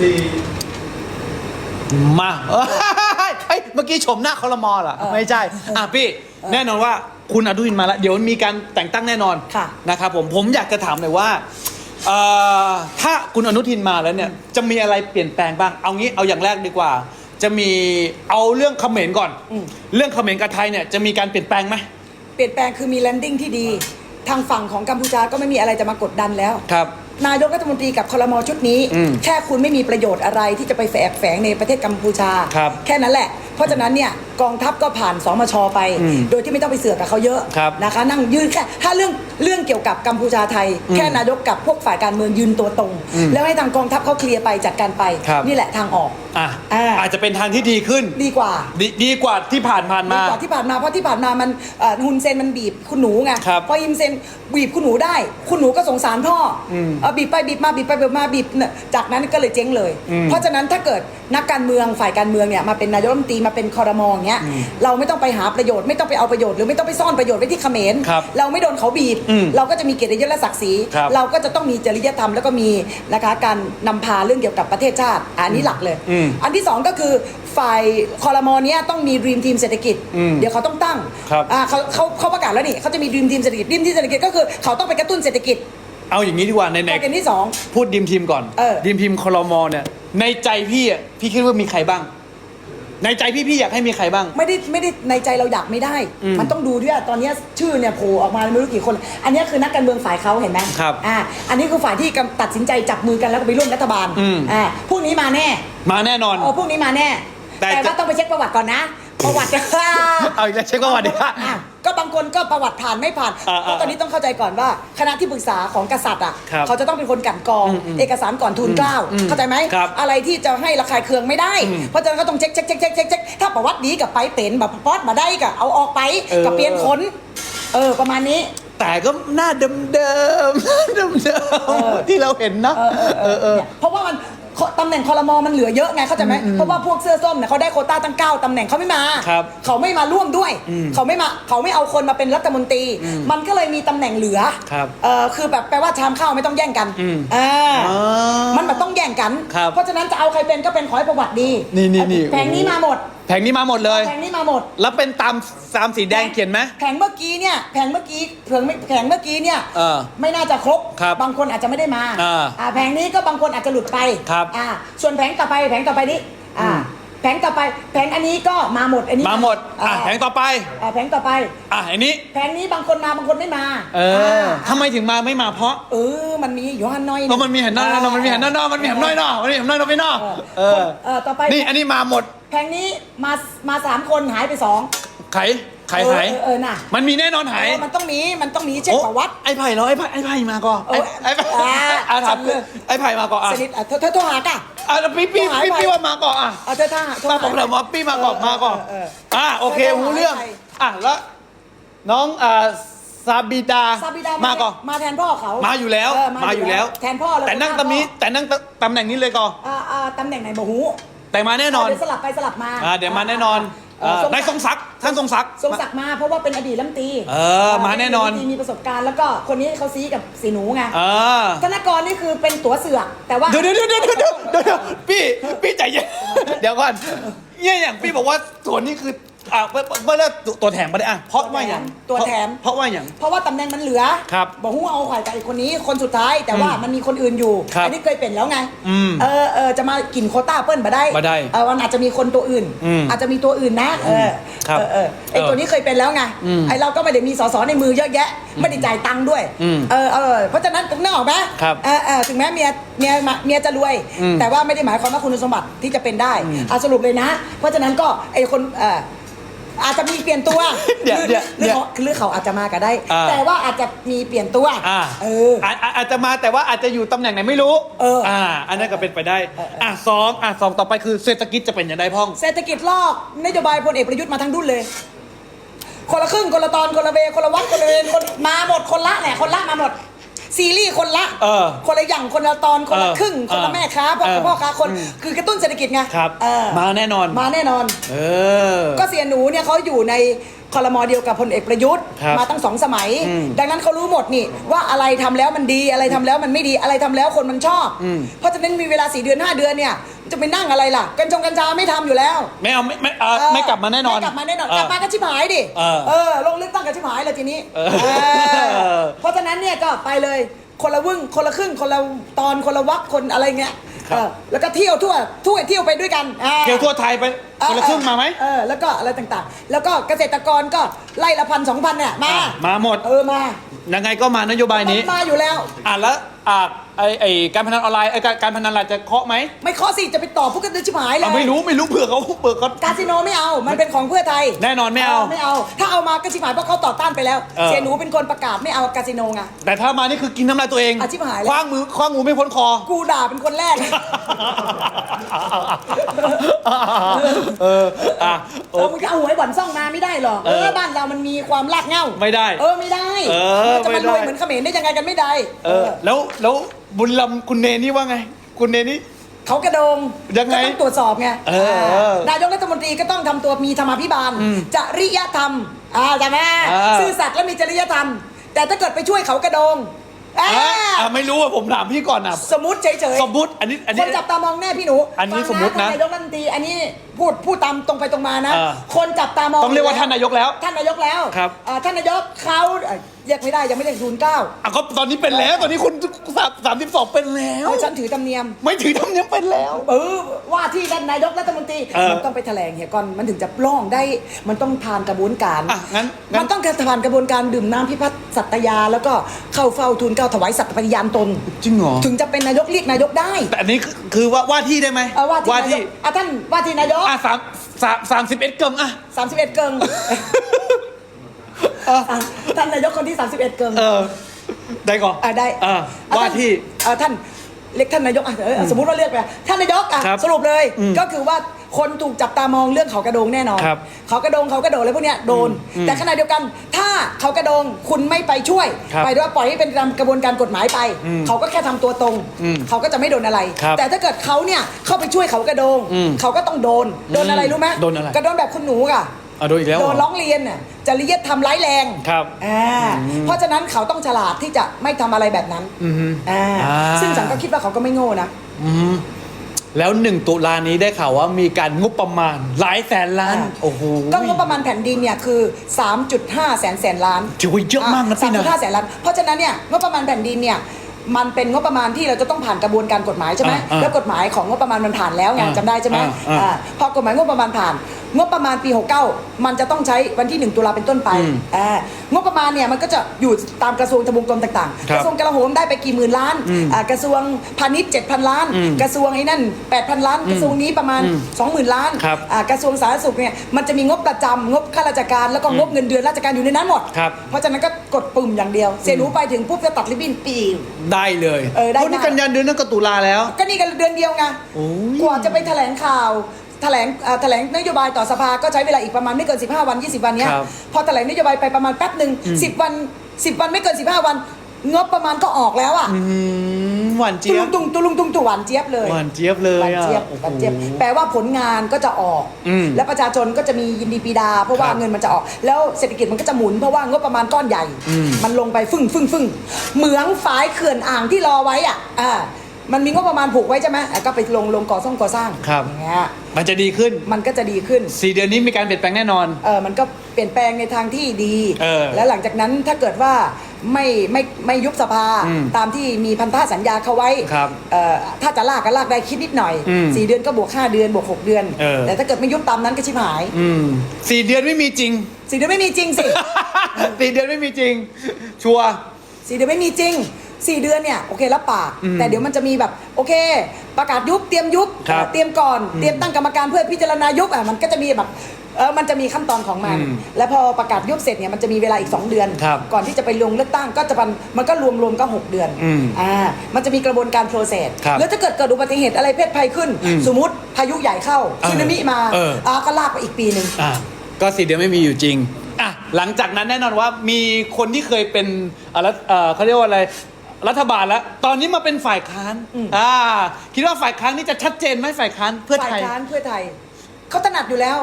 สี่มาเฮ้ยเมื่อกี้ชมหน้าคอรมอเหรอเออไม่ใช่ อะพี่แน่นอนว่าคุณอนุทินมาแล้ว เดี๋ยวมีการแต่งตั้งแน่นอนค่ะนะครับผมผมอยากจะถามหน่อยว่าเอ่อถ้าคุณอนุทินมาแล้วเนี่ย จะมีอะไรเปลี่ยนแปลงบ้าง เอางี้เอาอย่างแรกดีกว่า จะมีเอาเรื่องเขมรก่อน อืม เรื่องเขมรกับไทยเนี่ยจะมีการเปลี่ยนแปลงไหม เปลี่ยนแปลงคือมีแลนดิ้งที่ดี ทางฝั่งของกัมพูชาก็ไม่มีอะไรจะมากดดันแล้ว ครับ นายกรัฐมนตรีกับคอรมอชุดนี้ อืมแค่คุณไม่มีประโยชน์อะไรที่จะไปแฝงแฝงในประเทศกัมพูชา ครับ แค่นั้นแหละ เพราะฉะนั้นเนี่ยกองทัพก็ผ่านสมชไปอืมโดยที่ไม่ต้องไปเสือกกับเขาเยอะครับนะคะ นั่งยืนแค่ถ้าเรื่องเรื่องเกี่ยวกับกัมพูชาไทยอืมแค่นายกกับพวกฝ่ายการเมืองยืนตัวตรงอืมแล้วให้ทางกองทัพเขาเคลียร์ไปจัดการไป ครับ นี่แหละทางออก อะอ่า อาจจะเป็นทางที่ดีขึ้น ดีกว่า ดีดีกว่าที่ผ่านผ่านดีมากว่าที่ผ่านมาเพราะที่ผ่านมามันเอ่อฮุนเซนมันบีบคุณหนูไงครับพอฮิมเซนบีบคุณหนูได้ คุณหนูก็สงสารพ่ออมเอ่อบีบไปบีบมาบีบไปบีบมาบีบเนี่ยจากนั้นก็เลยเจ๊งเลยอืมเพราะฉะนั้นถ้าเกิดนักการเมืองฝ่ายการเมืองเนี่ยมาเป็นนายกรัฐมนตรีมาเป็นคอรมออย่างเงี้ยอืมเราไม่ต้องไปหาประโยชน์ไม่ต้องไปเอาประโยชน์หรือไม่ต้องไปซ่อนประโยชน์ไว้ที่เขมรครับเราไม่โดนเขาบีบ อืมเราก็จะมีเกียรติยศและศักดิ์ศรีครับเราก็จะต้องมีจริยธรรมแล้วก็มีนะคะการนำพาเรื่องเกี่ยวกับประเทศชาติอันนี้หลักเลย อืมอันที่สองก็คือฝ่ายคอรมอเนี้ยต้องมีดีมทีมเศรษฐกิจ อืมเดี๋ยวเขาต้องตั้งครับ อ่าเขาเขาเขาประกาศแล้วนี่เขาจะมีดีมทีมเศรษฐกิจดีมทีมเศรษฐกิจก็คือเขาต้องไปกระตุ้นเศรษฐกิจเอาอย่างนี้ดีกว่าในปในระเด็นที่สอง พูดดีมทีมก่อนเออ ดีมทีมคอรมอเนี่ยในใจพี่อะพี่คิดว่ามีใครบ้าง ในใจพี่พี่อยากให้มีใครบ้าง ไม่ได้ไม่ได้ในใจเราอยากไม่ได้ อืมมันต้องดูด้วยตอนเนี้ยชื่อเนี่ยโผล่ออกมาไม่รู้กี่คน อันเนี้ยคือนักการเมืองฝ่ายเขาเห็นไหมครับอ่าอันนี้คือฝ่ายที่กำตัดสินใจจับมือกันแล้วก็ไปร่วมรัฐบาลอืม อ่าพวกนี้มาแน่มาแน่นอน เออพวกนี้มาแน่ แต่แต่ว่าต้องไปเช็คประวัติก่อนนะ ประวัติ เอาอีกแล้วเช็คประวัติดิค่ะอะ ก็บางคนก็ประวัติผ่านไม่ผ่านอ่าเพราะตอนนี้ต้องเข้าใจก่อนว่า คณะที่ปรึกษาของกษัตริย์อะครับเขาจะต้องเป็นคนกลันกรองอืมอืมเอกสารก่อนทูลเกล้าอืมเข้าใจไหมครับอะไรที่จะให้ระคายเคืองไม่ได้ อืมเพราะฉะนั้นก็ต้องเช็คเช็คเช็คเช็คเช็คเช็คถ้าประวัติดีกับไปเป็นแบบพอดมาได้กับเอาออกไปเออ กับเปลี่ยนขนเออประมาณนี้ แต่ก็หน้าเดิมเดิมๆเดิมเดิเออมที่เราเห็นเนาะเออเออเออเออ เนี่ยเพราะว่ามัน ตำแหน่งคอรมอมันเหลือเยอะไงเข้าใจไหมเพราะว่าพวกเสื้อส้มเนี่ยเขาได้โควต้าตั้งเก้าตำแหน่งเขาไม่มา ครับเขาไม่มาร่วมด้วย อืมเขาไม่มาเขาไม่เอาคนมาเป็นรัฐมนตรี มันก็เลยมีตำแหน่งเหลือครับเออคือแบบแปลว่าชามข้าวไม่ต้องแย่งกันอืมอ่าอ๋อมันแบบต้องแย่งกัน ครับเพราะฉะนั้นจะเอาใครเป็นก็เป็นขอให้ประวัติดีนี่นี่นี่แผงนี้มาหมด แผงนี้มาหมดเลย แผงนี้มาหมด แล้วเป็นตามตามสีแดงเขียนไหม แผงเมื่อกี้เนี่ย แผงเมื่อกี้แผงแผงเมื่อกี้เนี่ยเออไม่น่าจะครบ ครับบางคนอาจจะไม่ได้มาอ่าอ่าแผงนี้ก็บางคนอาจจะหลุดไปครับอ่าส่วนแผงต่อไปแผงต่อไปนี้อ่าอืม แผงต่อไป แผงอันนี้ก็มาหมดอันนี้มาหมดอะแผงต่อไป อ่าแผงต่อไป อะอันนี้ แผงนี้บางคนมาบางคนไม่มาเออทำไมถึงมาไม่มาเพราะเออมันมีอยู่ฮันน้อยเพราะมันมีหันหน้าเนาะมันมีหันหน้าเนาะมันมีหันน้อยเนาะมันมีหันน้อยเนาะพี่เนาะเออเออต่อไป นี่อันนี้มาหมด แผงนี้มามาสามคนหายไปสองไขไขหายเออเออเออน่ะมันมีแน่นอนหายเออมันต้องมีมันต้องมีเช็คประวัติไอ้ไผ่เหรอไอ้ไผ่ไอ้ไผ่มาก่อนเออไอ้ไผ่อ่าอะถามจำเลย ไอ้ไผ่มาก่อนอะสนิทอะเธอเธอโทรหากะอะแล้วพี่พี่หายพี่ไปพี่ว่ามาก่อนอะเอาเธอท่าโทรมาหา ผมเลยว่าพี่มาก่อนเออมาก่อนเออเอออะโอเคเออรู้เรื่องหายไปอะแล้วน้องอ่าซาบิดาซาบิดามาก่อน มาแทนพ่อเขามาอยู่แล้วเมาอยู่แล้ว แทนพ่อเลยแต่นั่งตำนี้แต่นั่งตำแหน่งนี้เลยก่อน อ่าอ่าตำแหน่งไหนบอกหู แต่มาแน่นอนเดี๋ยวสลับไปสลับมาอ่าเดี๋ยวมาแน่นอนเออเออนายทรงศักดิ์ท่านทรงศักดิ์ ทรงศักดิ์มาเพราะว่าเป็นอดีตรัฐมนตรีเออมาแน่นอน เป็ดีมีประสบการณ์แล้วก็คนนี้เขาซีกับสีหนูไงเออธนกรนี่คือเป็นตั๋วเสือกแต่ว่าเดี๋ยวเดี๋ยวเดี๋ยวเดี๋ยวเดี๋ยวเดี๋ยวเดี๋ยวพี่พี่ใจเย็น เดี๋ยวก่อนเนี่ยอย่างพี่บอกว่าส่วนนี้คือ อะเมื่อเมื่อเลิกตัวแถมมาได้อะเพราะว่าอย่างตัวแถม เพราะว่าอย่าง เพราะว่าตำแหน่งมันเหลือครับบอกหูเอาข่อยกับไอ้คนนี้คนสุดท้ายแต่ว่ามันมีคนอื่นอยู่ครับอันี้เคยเป็นแล้วไงอืมเออเออจะมากินโควต้าเปิ้ลมาได้บ่ได้เออมันอาจจะมีคนตัวอื่น อืมอาจจะมีตัวอื่นนะ เออครับเออเออไอ้เออตัวนี้เคยเป็นแล้วไงอืมไอ้เราก็ไม่ได้มีสสในมือเยอะแยะ ไม่ได้จ่ายตังค์ด้วยอืมเออเออเพราะฉะนั้นนึกออกไหมครับเออเออถึงแม้เมียเมียมาเมียจะรวย อืมแต่ว่าไม่ได้หมายความว่าคุณสมบัติที่จะเป็นได้เอาสรุปเลยนะ เพราะฉะนั้นก็ไอ้คนเออ อาจจะมีเปลี่ยนตัวเดี๋ยวหรือเดี๋ยวหรือเขาหรือเขาอาจจะมาก็ได้ อ่า แต่ว่าอาจจะมีเปลี่ยนตัวอ่าเออาอาจจะมาแต่ว่าอาจจะอยู่ตำแหน่งไหนไม่รู้เอออ่อ่าอันนั้นก็เป็นไปได้อะสองอะสองต่อไปคือเศรษฐกิจจะเป็นอย่างไรพ่อง เศรษฐกิจลอกนโยบายพลเอกประยุทธ์มาทั้งดุนเลย คนละครึ่งคนละตอนคนละเวคนละวัดคนละเวรคนมาหมดคนละแหละคนละมาหมด ซีรีส์คนละ เออคนละอย่างคนละตอนคนละเออครึ่ง คนละเออแม่ค้าพ่อเออพ่อค้าคนคือกระตุ้นเศรษฐกิจไงครับ เออมาแน่นอน มาแน่นอน เออ ก็เสียหนูเนี่ยเขาอยู่ในคอรมอเดียวกับพลเอกประยุทธ์ครับมาตั้งสองสมัย อืมดังนั้นเขารู้หมดนี่ว่าอะไรทำแล้วมันดีอะไรทำแล้วมันไม่ดีอะไรทำแล้วคนมันชอบ อืมเพราะฉะนั้นมีเวลาสี่เดือนห้าเดือนเนี่ย จะไปนั่งอะไรล่ะ กัญชงกัญชาไม่ทำอยู่แล้วไม่เอาไม่ไม่เอ่อเออไม่กลับมาแน่นอน ไม่กลับมาแน่นอนเกลับมาก็ชิบหายดิเออลงเลือกตั้งกันชิบหายเลยทีนี้เออเออเพราะฉะนั้นเนี่ยก็ไปเลยคนละวึ่งคนละครึ่งคนละตอนคนละวักคนอะไรเงี้ยเออแล้วก็เที่ยวทั่วทั่วเที่ยวไปด้วยกันอ่า เที่ยวทั่วไทยไปคนละครึ่งมาไหม เออแล้วก็อะไรต่างๆ แล้วก็เกษตรกรก็ไล่ละพันสองพันเนี่ยมาอะมาหมด เออมายังไงก็มานโยบายนี้มาอยู่แล้ว อะแล้ว อะไอไอการพนันออนไลน์ไอการการพนันออนไลน์จะเคาะไหมไม่ข้อสิจะไปต่อพวกกันชิบหายเลยอะไม่รู้ไม่รู้เผื่อเขาเผื่อเขา คาสิโนไม่เอา มันเป็นของเพื่อไทยแน่นอนไม่เอาไม่เอา ถ้าเอามาก็ชิบหายเพราะเขาต่อต้านไปแล้ว เออ เสียหนูเป็นคนประกาศไม่เอาคาสิโนไง แต่ถ้ามานี่คือกินน้ำลายตัวเองอะชิบหายแล้ว คว้างมือคว้างงูไม่พ้นคอ กูด่าเป็นคนแรก เอออะเออมึงจะเอาหวยบ่อนซ่องมาไม่ได้หรอกเอเอออบ้านเรามันมีความลากเหง้าไม่ได้เออไม่ได้เออจะไม่มาได้ รวยเหมือนเขมรได้ยังไงกันไม่ได้เออแล้วแล้วบุญลำคุณเนนี่ว่าไง คุณเนนี่ เขากระโดงยังไงก็ต้องตรวจสอบไงเออเออนายกรัฐมนตรีก็ต้องทำตัวมีธรรมาภิบาลจริยธรรมอ่าใช่ไหมอ่า ซื่อสัตย์และมีจริยธรรม แต่ถ้าเกิดไปช่วยเขากระโดงอ่าอะอะไม่รู้อะผมถามพี่ก่อนอะสมมติเฉยๆ สมมุติอันนี้อันคนี้ นจับตามองแน่พี่หนูอันนี้ฟังสมมุตินะ ท่านนายกรัฐมนตรีอันนี้ พูดพูดตามตรงไปตรงมานะ อ่า คนจับตามองต้องเรียกว่าท่านนายกแล้ว ท่านนายกแล้วครับ อ่าท่านนายกเขาเอ่อเรียกไม่ได้ยังไม่เรียกศูนย์เก้าอะก็ตอนนี้เป็นแล้วตอนนี้คุณสามสามสิบสองเป็นแล้ว ฉันถือธรรมเนียม ไม่ถือทำเนียมเป็นแล้ว เออว่าที่ท่านนายกรัฐมนตรีเออมันต้องไปแถลงเหียก่อนมันถึงจะปล้องได้ มันต้องผ่านกระบวนการอะงั้นงั้น มันต้องผ่านกระบวนการดื่มน้ำพิพัฒน์สัตยา แล้วก็เข้าเฝ้าทูลเกล้าถวายสัตย์ปฏิญาณตน จริงเหรอถึงจะเป็นนายกเรียกนายกได้แต่อันนี้คือคือว่าว่าที่ได้ไหมเออว่าที่ว่าที่นายกอะท่านว่าที่นายกอะสามสามสามสิบเอ็ดเกิงอะ สามสิบเอ็ดเกิงเออ อะท่านนายกคนที่31เกิง เออ ได้ก่อนอะได้อะอะว่าท่นที่ อะท่านเรียกท่านนายกอะเออสมมติว่าเรียกไปท่านนายกอะครับสรุปเลย อืมก็คือว่า คนถูกจับตามองเรื่องเขากระโดงแน่นอน ครับเขากระโดงเขากระโดงอะไรพวกเนี้ยโดน อืมแต่ขณะเดียวกัน ถ้าเขากระโดงคุณไม่ไปช่วย ครับไปด้วยว่าปล่อยให้เป็นตามกระบวนการกฎหมายไป อืมเขาก็แค่ทำตัวตรง อืมเขาก็จะไม่โดนอะไร ครับแต่ถ้าเกิดเขาเนี่ยเข้าไปช่วยเขากระโดง อืมเขาก็ต้องโดน โดนอะไรรู้ไหมโดนอะไรก็โดนแบบคุณหนูอะ อะโดนอีกแล้วโดนเหรอร้องเรียนน่ะจริยธรรมร้ายแรงครับ อ่าเพราะฉะนั้นเขาต้องฉลาดที่จะไม่ทำอะไรแบบนั้นอือฮึอ่าอ่า ซึ่งฉันก็คิดว่าเขาก็ไม่โง่นะ อืม แล้วหนึ่งตุลานี้ได้ข่าวว่ามีการงบประมาณหลายแสนล้านอ่าโอ้โห ก็งบประมาณแผ่นดินเนี่ยคือ 3.5 แสนแสนล้านถือว่าเยอะมากนะพี่นะ 3.5 แสนล้าน เพราะฉะนั้นเนี่ยงบประมาณแผ่นดินเนี่ยมันเป็นงบประมาณที่เราจะต้องผ่านกระบวนการกฎหมายใช่ไหมอ่าอ่าแล้วกฎหมายของงบประมาณมันผ่านแล้วไงอ่าจำได้ใช่ไหมอ่าอ่า อ่าพอกฎหมายงบประมาณผ่าน งบประมาณปี 69 มันจะต้องใช้วันที่ 1 ตุลาเป็นต้นไปอืมอ่างบประมาณเนี่ยมันก็จะอยู่ตามกระทรวงทบวงกรมต่างๆ ครักบระทรวงกลาโหมได้ไปกี่หมื่นล้านอืมอ่ากระทรวงพาณิชย์7,000 ล้าน อืมกระทรวงไอ้นั่น 8,000 ล้าน กระทรวงนี้ประมาณ อืม20,000 ล้านครับอ่ากระทรวงสาธารณสุขเนี่ยมันจะมีงบประจำงบข้าราชการแล้วก็งบเงินเดือนราชการอยู่ในนั้นหมด ครับ เพราะฉะนั้นก็กดปุ่มอย่างเดียวเสียหนูไปถึงปุ๊บจะตัดริบบิ้นปีวได้เลยเออได้พราะนี่ได้กันยานเดือนนั้นก็ตุลาแล้ว ก็นี่กันเดือนเดียวไง โอ้ยกว่าจะไปแถลงข่าว แถลงอ่าแถลงนโยบายต่อสภาก็ใช้เวลาอีกประมาณไม่เกิน 15 วัน 20 วันเนี้ยครับพอแถลงนโยบายไปประมาณแป๊บหนึ่ง10 วัน 10 วันไม่เกิน 15 วัน งบประมาณก็ออกแล้วอะอืมหวานตุเจี๊ยลุบงตุงตุลุงตุงตุหวานเจี๊ยบเลย หวานเจี๊ยบเลยหวานอะเจี๊ยบโอ้โหหวานเจี๊ยบแปลว่าผลงานก็จะออก อืมและประชาชนก็จะมียินดีปีดา เพราะว่าครับเงินมันจะออก แล้วเศรษฐกิจมันก็จะหมุนเพราะว่างบประมาณก้อนใหญ่ อืมมันลงไปฟึ่งฟึ่งฟึ่งเหมืองฝายเขื่อนอ่างที่รอไว้อะอ่า มันมีงบประมาณผูกไว้ใช่ไหมอะก็ไปลงลงก่อสร้างก่อสร้างครับ อย่างเงี้ยมันจะดีขึ้นมันก็จะดีขึ้น สี่เดือนนี้มีการเปลี่ยนแปลงแน่นอน เออมันก็เปลี่ยนแปลงในทางที่ดี เออแล้วหลังจากนั้นถ้าเกิดว่าไม่ไม่ไม่ยุบสภาอืมตามที่มีพันธสัญญาเขาไว้ครับเอ่อถ้าจะลากก็ลากได้คิดนิดหน่อยอืมสี่เดือนก็บวกห้าเดือนบวกหกเดือน เออ แต่ถ้าเกิดไม่ยุบตามนั้นก็ชิบหายอืมสี่เดือนไม่มีจริง สี่เดือนไม่มีจริงสิ สี่เดือนไม่มีจริง ชัวร์ สี่เดือนไม่มีจริง สี่เดือนเนี่ยโอเครับปากอืมแต่เดี๋ยวมันจะมีแบบโอเค ประกาศยุบเตรียมยุบครับเตรียมก่อนเตรียมตั้งกรรมการเพื่อพิจารณายุบอะมันก็จะมีแบบเออมันจะมีขั้นตอนของมัน อืมแล้วพอประกาศยุบเสร็จเนี่ยมันจะมีเวลาอีก 2 เดือน ครับก่อนที่จะไปลงเลือกตั้งก็จะมันมันก็รวมรวมๆก็ 6 เดือนอืมอ่ามันจะมีกระบวนการโปรเซสครับแล้วถ้าเกิดเกิดอุบัติเหตุอะไรเพศภัยขึ้น อืมสมมติพายุใหญ่เข้าเออสึนามิมาเอออ่าก็ลากไปอีกปีหนึ่ง อะก็สี่เดือนไม่มีอยู่จริงอะหลังจากนั้นแน่นอนว่ามีคนที่เคยเป็นอะรัฐเอ่อเขาเรียกว่าอะไร รัฐบาลแล้ว ตอนนี้มาเป็นฝ่ายค้านอ่าคิดว่าฝ่ายค้านนี่จะชัดเจนไหมฝ่ายค้านเพื่อฝ่าไทยยค้านเพื่อไทยเขาถนัดอยู่แล้ว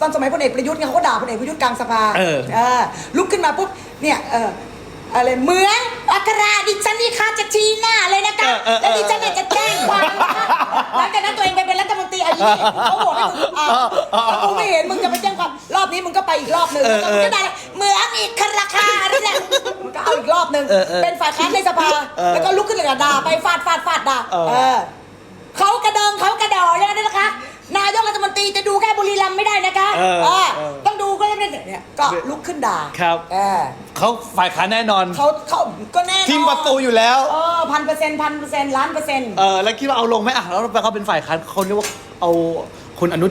ตอนสมัยพลเอกประยุทธ์ไงเขาก็ด่าพลเอกประยุทธ์กลางสภาเอออลุกขึ้นมาปุ๊บเนี่ยเออ อะไรเหมืองอัคราดิฉันนี่ค่ะจะชี้หน้าเลยนะคะเออเออเออ แล้วดิฉันเนี่ยจะแจ้งความนะคะหลังจากนั้นตัวเองไปเป็นรัฐมนตรีอายุนี่เขาโหวตให้มึงอะแล้วกูไม่เห็นมึงจะไปแจ้งความรอบนี้มึงก็ไปอีกรอบหนึ่งเออเออมึงก็ด่าเลยเหมืองอีกคาราคาอะไรเนี่ยมึงก็เอาอีกรอบหนึ่งเออเออเป็นฝ่ายค้านในสภาเออแล้วก็ลุกขึ้นเลยด่าไปฟาดฟาดฟาดด่าเออ เออเขากระเดิงเขากระดออย่างนั้นนะคะ นายกรัฐมนตรีจะดูแค่บุรีรัมย์ไม่ได้นะคะเออเออ เออต้องดูก็ได้ เนี่ยก็ลุกขึ้นด่าครับ เออเขาฝ่ายค้านแน่นอนเขาเขาก็แน่นอนทีมประตูอยู่แล้ว เออพันเปอร์เซ็นต์พันเปอร์เซ็นต์ล้านเปอร์เซ็นต์ เออแล้วคิดว่าเอาลงไหมอะแล้วเขาเป็นฝ่ายค้านเขาเรียกว่าเอาคุณอนุ